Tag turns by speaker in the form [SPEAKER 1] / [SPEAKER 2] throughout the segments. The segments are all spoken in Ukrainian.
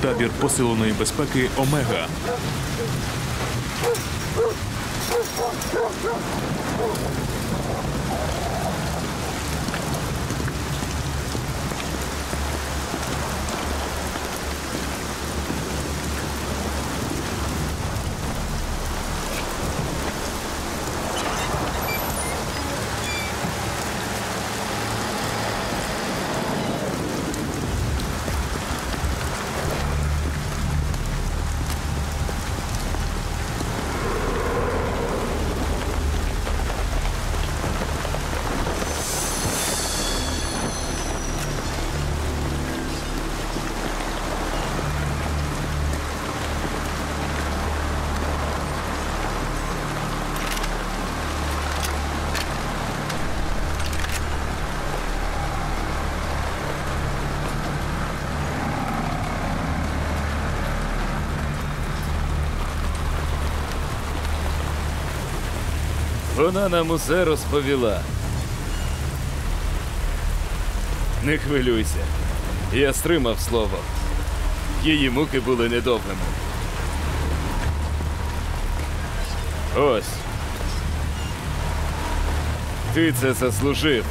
[SPEAKER 1] Табір посиленої безпеки Омега.
[SPEAKER 2] Вона нам усе розповіла. Не хвилюйся. Я стримав слово. Її муки були недовгими. Ось. Ти це заслужив.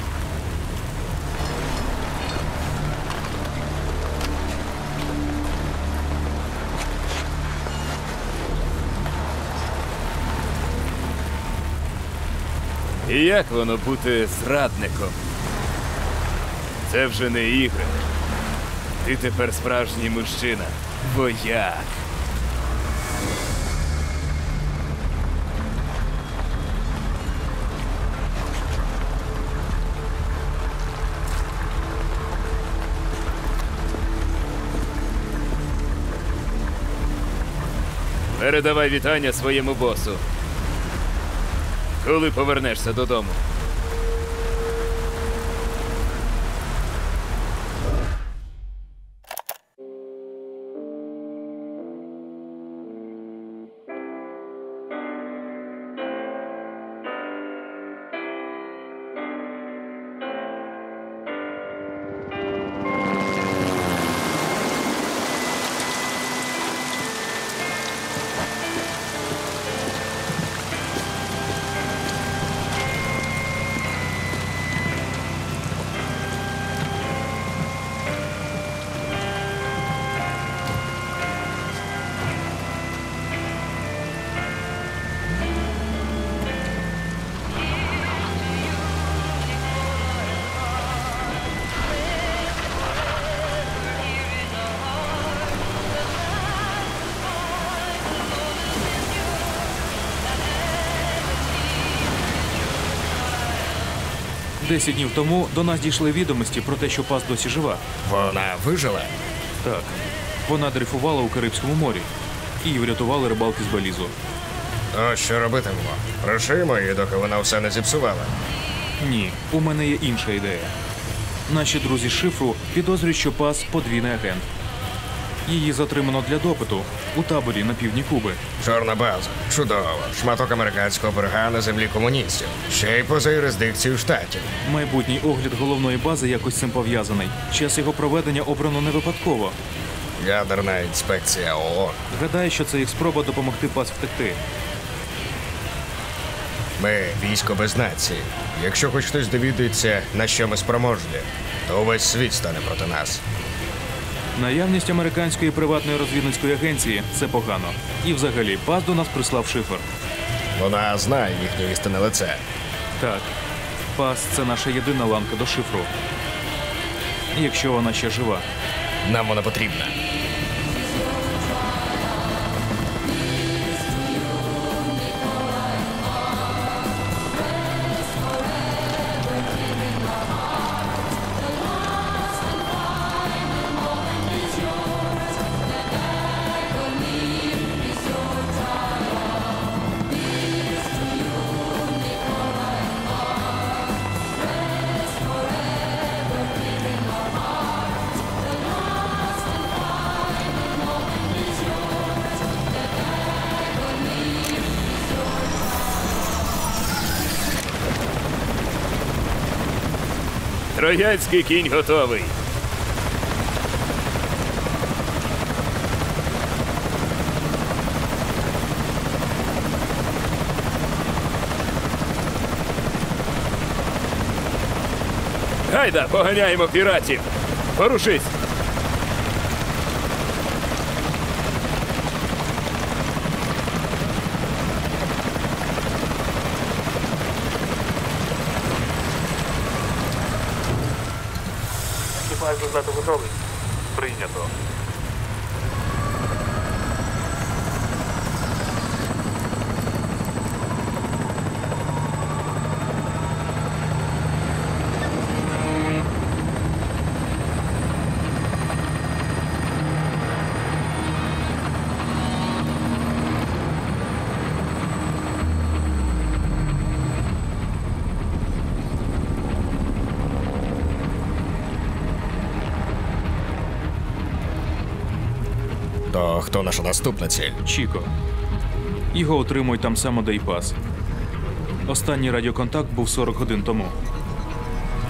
[SPEAKER 2] І як воно бути зрадником? Це вже не ігри. Ти тепер справжній мужчина. Вояк. Передавай вітання своєму босу. Коли повернешся додому?
[SPEAKER 1] Десять днів тому до нас дійшли відомості про те, що пас досі жива.
[SPEAKER 3] Вона вижила?
[SPEAKER 1] Так, вона дрейфувала у Карибському морі. Її врятували рибалки з Белізу.
[SPEAKER 3] То що робитимемо? Прошимо її, доки вона все не зіпсувала.
[SPEAKER 1] Ні, у мене є інша ідея. Наші друзі з шифру підозрюють, що пас подвійний агент. Її затримано для допиту у таборі на півдні Куби.
[SPEAKER 3] Чорна база. Чудово. Шматок американського берега на землі комуністів. Ще й поза юрисдикцією штатів.
[SPEAKER 1] Майбутній огляд головної бази якось цим пов'язаний. Час його проведення обрано не випадково.
[SPEAKER 3] Ядерна інспекція ООН.
[SPEAKER 1] Гадаю, що це їх спроба допомогти пас втекти.
[SPEAKER 3] Ми військо без нації. Якщо хоч хтось довідується, на що ми спроможні, то увесь світ стане проти нас.
[SPEAKER 1] Наявність американської приватної розвідницької агенції це погано. І взагалі, пас до нас прислав шифр.
[SPEAKER 3] Вона знає їхнє істинне лице.
[SPEAKER 1] Так, пас це наша єдина ланка до шифру. Якщо вона ще жива.
[SPEAKER 3] Нам вона потрібна.
[SPEAKER 2] Троянський кінь готовий. Гайда, поганяємо піратів. Порушись!
[SPEAKER 1] Екіпаж готовий. Прийнято.
[SPEAKER 3] То хто наша наступна ціль?
[SPEAKER 1] Чіко. Його отримують там само, де й пас. Останній радіоконтакт був 40 годин тому.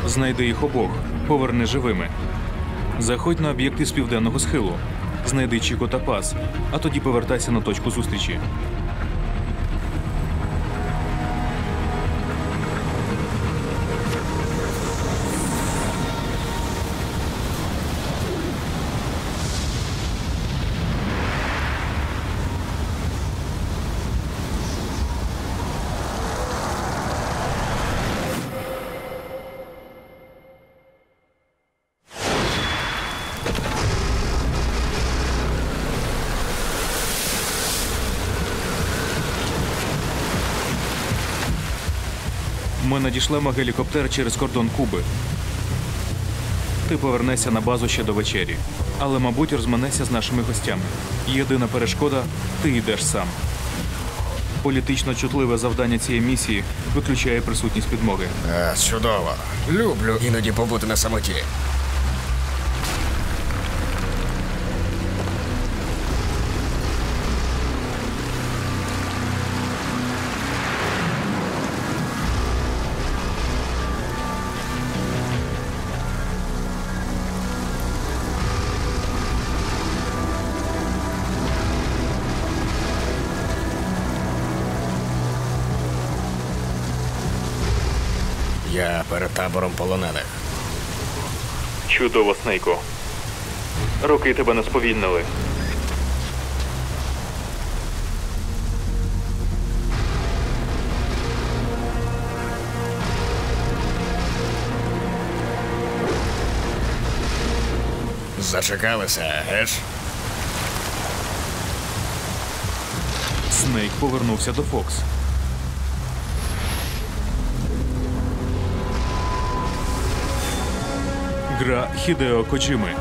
[SPEAKER 1] Знайди їх обох, поверни живими. Заходь на об'єкти з південного схилу. Знайди Чіко та пас, а тоді повертайся на точку зустрічі. Ми надішлемо гелікоптер через кордон Куби. Ти повернешся на базу ще до вечері, але, мабуть, розманеся з нашими гостями. Єдина перешкода ти йдеш сам. Політично чутливе завдання цієї місії виключає присутність підмоги.
[SPEAKER 3] А, чудово. Люблю іноді побути на самоті. Перед табором полонених.
[SPEAKER 1] Чудово, Снейко. Роки тебе не сповільнили.
[SPEAKER 3] Зачекалися, геш?
[SPEAKER 1] Снейк повернувся до Фокс. Гра Хідео Коджими.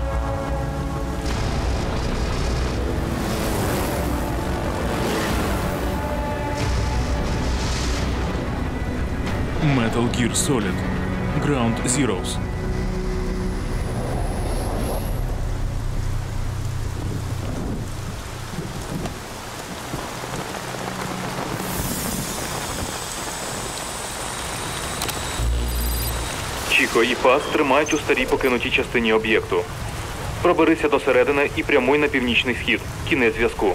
[SPEAKER 1] Metal Gear Solid. Ground Zeroes. Чіко і Пас тримають у старій покинутій частині об'єкту. Проберися до середини і прямуй на північний схід. Кінець зв'язку.